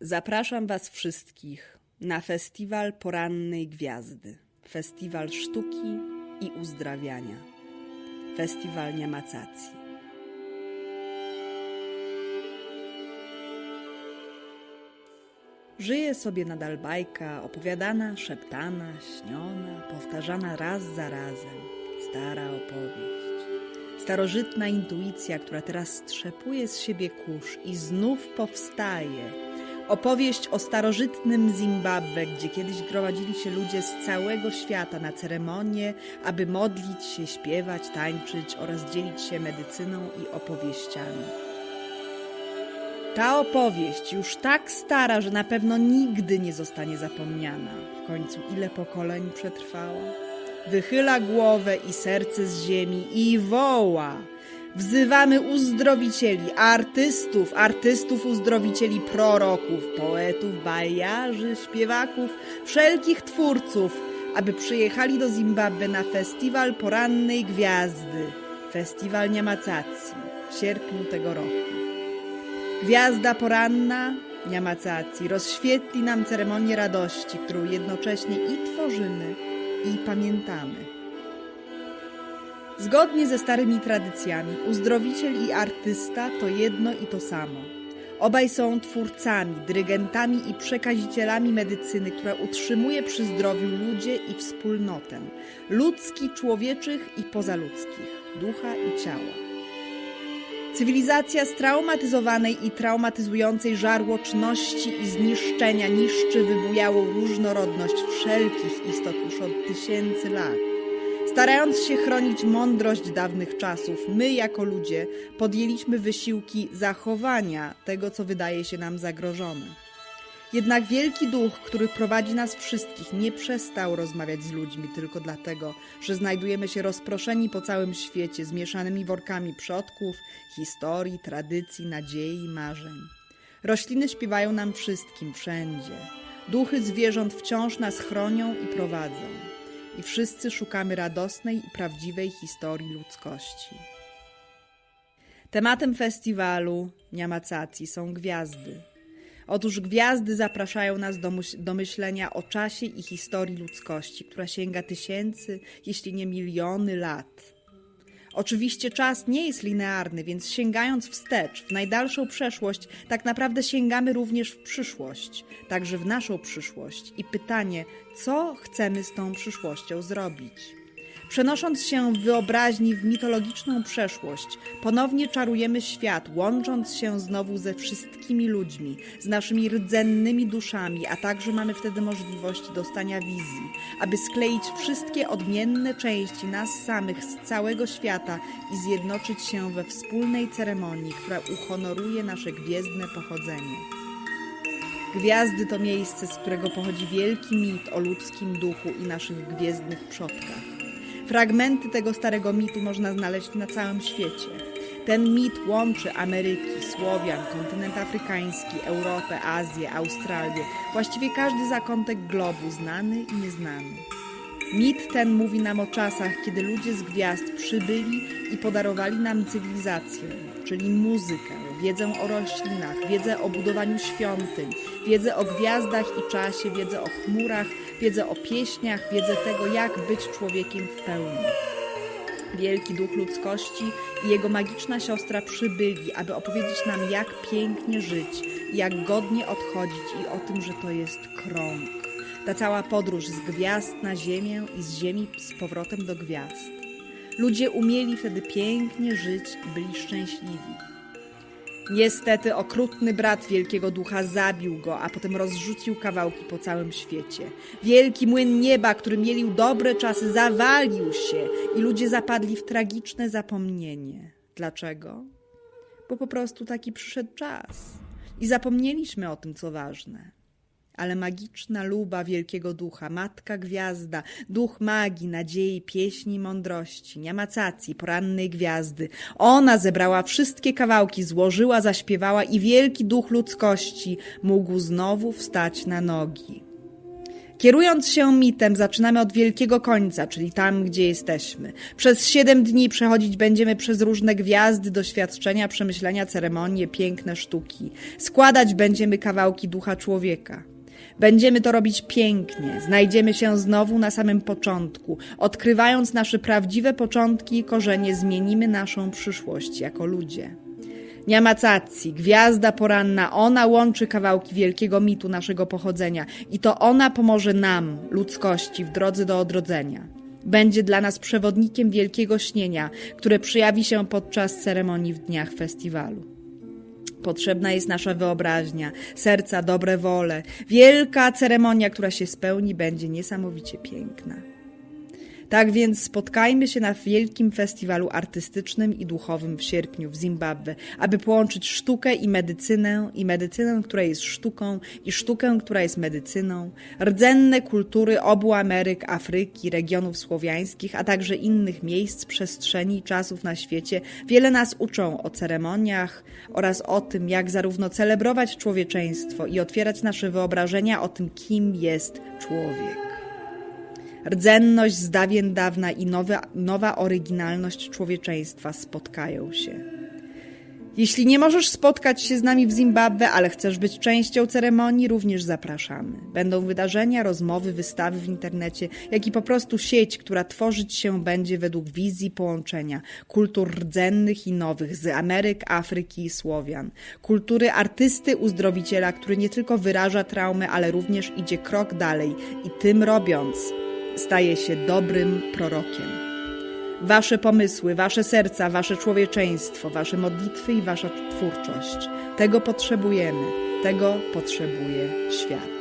Zapraszam Was wszystkich na festiwal Porannej Gwiazdy, festiwal sztuki i uzdrawiania, festiwal Niamacacji. Żyje sobie nadal bajka, opowiadana, szeptana, śniona, powtarzana raz za razem. Stara opowieść. Starożytna intuicja, która teraz strzepuje z siebie kurz i znów powstaje. Opowieść o starożytnym Zimbabwe, gdzie kiedyś gromadzili się ludzie z całego świata na ceremonie, aby modlić się, śpiewać, tańczyć oraz dzielić się medycyną i opowieściami. Ta opowieść, już tak stara, że na pewno nigdy nie zostanie zapomniana, w końcu ile pokoleń przetrwała, wychyla głowę i serce z ziemi i woła. Wzywamy uzdrowicieli, artystów, artystów uzdrowicieli, proroków, poetów, bajarzy, śpiewaków, wszelkich twórców, aby przyjechali do Zimbabwe na festiwal Porannej Gwiazdy, festiwal Niamacacji w sierpniu tego roku. Gwiazda poranna Niamacacji rozświetli nam ceremonię radości, którą jednocześnie i tworzymy, i pamiętamy. Zgodnie ze starymi tradycjami, uzdrowiciel i artysta to jedno i to samo. Obaj są twórcami, dyrygentami i przekazicielami medycyny, która utrzymuje przy zdrowiu ludzie i wspólnotę, ludzki, człowieczych i pozaludzkich, ducha i ciała. Cywilizacja straumatyzowanej i traumatyzującej żarłoczności i zniszczenia niszczy wybujałą różnorodność wszelkich istot już od tysięcy lat. Starając się chronić mądrość dawnych czasów, my jako ludzie podjęliśmy wysiłki zachowania tego, co wydaje się nam zagrożone. Jednak wielki duch, który prowadzi nas wszystkich, nie przestał rozmawiać z ludźmi tylko dlatego, że znajdujemy się rozproszeni po całym świecie, zmieszanymi workami przodków, historii, tradycji, nadziei, marzeń. Rośliny śpiewają nam wszystkim, wszędzie. Duchy zwierząt wciąż nas chronią i prowadzą. I wszyscy szukamy radosnej i prawdziwej historii ludzkości. Tematem festiwalu Niamacacji są gwiazdy. Otóż gwiazdy zapraszają nas do, do myślenia o czasie i historii ludzkości, która sięga tysięcy, jeśli nie miliony lat. Oczywiście czas nie jest linearny, więc sięgając wstecz, w najdalszą przeszłość, tak naprawdę sięgamy również w przyszłość, także w naszą przyszłość. I pytanie, co chcemy z tą przyszłością zrobić? Przenosząc się w wyobraźni w mitologiczną przeszłość, ponownie czarujemy świat, łącząc się znowu ze wszystkimi ludźmi, z naszymi rdzennymi duszami, a także mamy wtedy możliwość dostania wizji, aby skleić wszystkie odmienne części nas samych z całego świata i zjednoczyć się we wspólnej ceremonii, która uhonoruje nasze gwiezdne pochodzenie. Gwiazdy to miejsce, z którego pochodzi wielki mit o ludzkim duchu i naszych gwiezdnych przodkach. Fragmenty tego starego mitu można znaleźć na całym świecie. Ten mit łączy Ameryki, Słowian, kontynent afrykański, Europę, Azję, Australię, właściwie każdy zakątek globu, znany i nieznany. Mit ten mówi nam o czasach, kiedy ludzie z gwiazd przybyli i podarowali nam cywilizację, czyli muzykę, wiedzę o roślinach, wiedzę o budowaniu świątyń, wiedzę o gwiazdach i czasie, wiedzę o chmurach, wiedzę o pieśniach, wiedzę tego, jak być człowiekiem w pełni. Wielki duch ludzkości i jego magiczna siostra przybyli, aby opowiedzieć nam, jak pięknie żyć jak godnie odchodzić i o tym, że to jest krąg. Ta cała podróż z gwiazd na ziemię i z ziemi z powrotem do gwiazd. Ludzie umieli wtedy pięknie żyć i byli szczęśliwi. Niestety okrutny brat Wielkiego Ducha zabił go, a potem rozrzucił kawałki po całym świecie. Wielki młyn nieba, który mielił dobre czasy, zawalił się i ludzie zapadli w tragiczne zapomnienie. Dlaczego? Bo po prostu taki przyszedł czas i zapomnieliśmy o tym, co ważne. Ale magiczna luba Wielkiego Ducha, Matka Gwiazda, duch magii, nadziei, pieśni, mądrości, niamacacji, porannej gwiazdy. Ona zebrała wszystkie kawałki, złożyła, zaśpiewała i Wielki Duch ludzkości mógł znowu wstać na nogi. Kierując się mitem, zaczynamy od wielkiego końca, czyli tam, gdzie jesteśmy. Przez siedem dni przechodzić będziemy przez różne gwiazdy, doświadczenia, przemyślenia, ceremonie, piękne sztuki. Składać będziemy kawałki ducha człowieka. Będziemy to robić pięknie. Znajdziemy się znowu na samym początku. Odkrywając nasze prawdziwe początki i korzenie, zmienimy naszą przyszłość jako ludzie. Niamacacji, gwiazda poranna, ona łączy kawałki wielkiego mitu naszego pochodzenia i to ona pomoże nam, ludzkości, w drodze do odrodzenia. Będzie dla nas przewodnikiem wielkiego śnienia, które przyjawi się podczas ceremonii w dniach festiwalu. Potrzebna jest nasza wyobraźnia, serca, dobre wole. Wielka ceremonia, która się spełni, będzie niesamowicie piękna. Tak więc spotkajmy się na wielkim festiwalu artystycznym i duchowym w sierpniu w Zimbabwe, aby połączyć sztukę i medycynę, i medycynę, która jest sztuką, i sztukę, która jest medycyną, rdzenne kultury obu Ameryk, Afryki, regionów słowiańskich, a także innych miejsc, przestrzeni i czasów na świecie. Wiele nas uczą o ceremoniach oraz o tym, jak zarówno celebrować człowieczeństwo i otwierać nasze wyobrażenia o tym, kim jest człowiek. Rdzenność z dawien dawna i nowe, nowa oryginalność człowieczeństwa spotkają się. Jeśli nie możesz spotkać się z nami w Zimbabwe, ale chcesz być częścią ceremonii, również zapraszamy. Będą wydarzenia, rozmowy, wystawy w internecie, jak i po prostu sieć, która tworzyć się będzie według wizji połączenia kultur rdzennych i nowych z Ameryk, Afryki i Słowian. Kultury artysty, uzdrowiciela, który nie tylko wyraża traumy, ale również idzie krok dalej i tym robiąc staje się dobrym prorokiem. Wasze pomysły, wasze serca, wasze człowieczeństwo, wasze modlitwy i wasza twórczość. Tego potrzebujemy, tego potrzebuje świat.